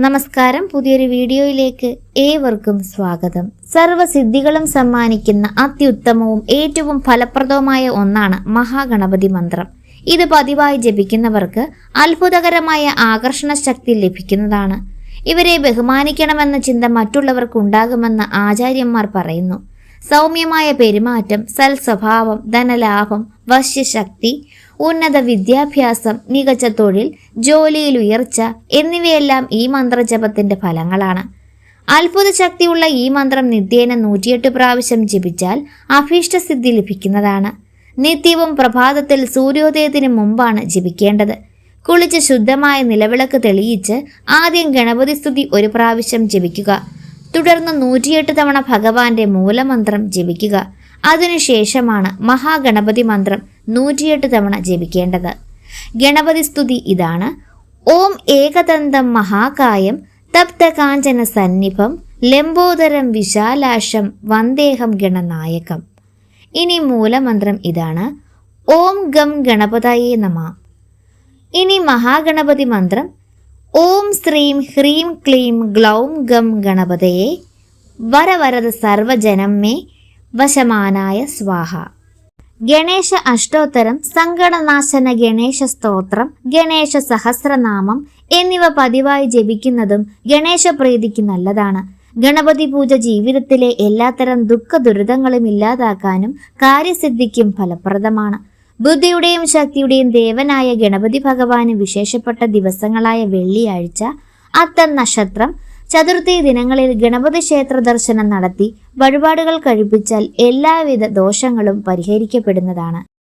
നമസ്കാരം. പുതിയൊരു വീഡിയോയിലേക്ക് ഏവർക്കും സ്വാഗതം. സർവസിദ്ധികളും സമ്മാനിക്കുന്ന അത്യുത്തമവും ഏറ്റവും ഫലപ്രദവുമായ ഒന്നാണ് മഹാഗണപതി മന്ത്രം. ഇത് പതിവായി ജപിക്കുന്നവർക്ക് അത്ഭുതകരമായ ആകർഷണ ശക്തി ലഭിക്കുന്നതാണ്. ഇവരെ ബഹുമാനിക്കണമെന്ന ചിന്ത മറ്റുള്ളവർക്കുണ്ടാകുമെന്ന് ആചാര്യന്മാർ പറയുന്നു. സൗമ്യമായ പെരുമാറ്റം സൽസ്വഭാവം ധനലാഭം വശ്യശക്തി ഉന്നത വിദ്യാഭ്യാസം മികച്ച തൊഴിൽ ജോലിയിൽ ഉയർച്ച എന്നിവയെല്ലാം ഈ മന്ത്രജപത്തിന്റെ ഫലങ്ങളാണ്. അത്ഭുത ശക്തിയുള്ള ഈ മന്ത്രം നിത്യേന നൂറ്റിയെട്ട് പ്രാവശ്യം ജപിച്ചാൽ അഭീഷ്ടസിദ്ധി ലഭിക്കുന്നതാണ്. നിത്യവും പ്രഭാതത്തിൽ സൂര്യോദയത്തിന് മുമ്പാണ് ജപിക്കേണ്ടത്. കുളിച്ച് ശുദ്ധമായ നിലവിളക്ക് തെളിയിച്ച് ആദ്യം ഗണപതി സ്തുതി ഒരു പ്രാവശ്യം ജപിക്കുക. തുടർന്ന് നൂറ്റിയെട്ട് തവണ ഭഗവാന്റെ മൂലമന്ത്രം ജപിക്കുക. അതിനുശേഷമാണ് മഹാഗണപതി മന്ത്രം നൂറ്റിയെട്ട് തവണ ജപിക്കേണ്ടത്. ഗണപതി സ്തുതി ഇതാണ്. ഓം ഏകദന്തം മഹാകായം തപ്തകാഞ്ചന സന്നിഭം ലംബോദരം വിശാലാശം വന്ദേഹം ഗണനായകം. ഇനി മൂലമന്ത്രം ഇതാണ്. ഓം ഗം ഗണപതയേ നമ. ഇനി മഹാഗണപതി മന്ത്രം ഓം ശ്രീം ഹ്രീം ക്ലീം ഗ്ലൗം ഗം ഗണപതയെ. വരവരത് സർവജനം മേ വശമാനായ സ്വാഹ. ഗണേശ അഷ്ടോത്തരം സങ്കടനാശന ഗണേശ സ്തോത്രം ഗണേശ സഹസ്രനാമം എന്നിവ പതിവായി ജപിക്കുന്നതും ഗണേശ പ്രീതിക്ക് നല്ലതാണ്. ഗണപതി പൂജ ജീവിതത്തിലെ എല്ലാത്തരം ദുഃഖ ദുരിതങ്ങളും ഇല്ലാതാക്കാനും കാര്യസിദ്ധിക്കും ഫലപ്രദമാണ്. ബുദ്ധിയുടെയും ശക്തിയുടെയും ദേവനായ ഗണപതി ഭഗവാന് വിശേഷപ്പെട്ട ദിവസങ്ങളായ വെള്ളിയാഴ്ച അത്തൻ നക്ഷത്രം ചതുർത്ഥി ദിനങ്ങളിൽ ഗണപതി ക്ഷേത്ര ദർശനം നടത്തി വഴിപാടുകൾ കഴിപ്പിച്ചാൽ എല്ലാവിധ ദോഷങ്ങളും പരിഹരിക്കപ്പെടുന്നതാണ്.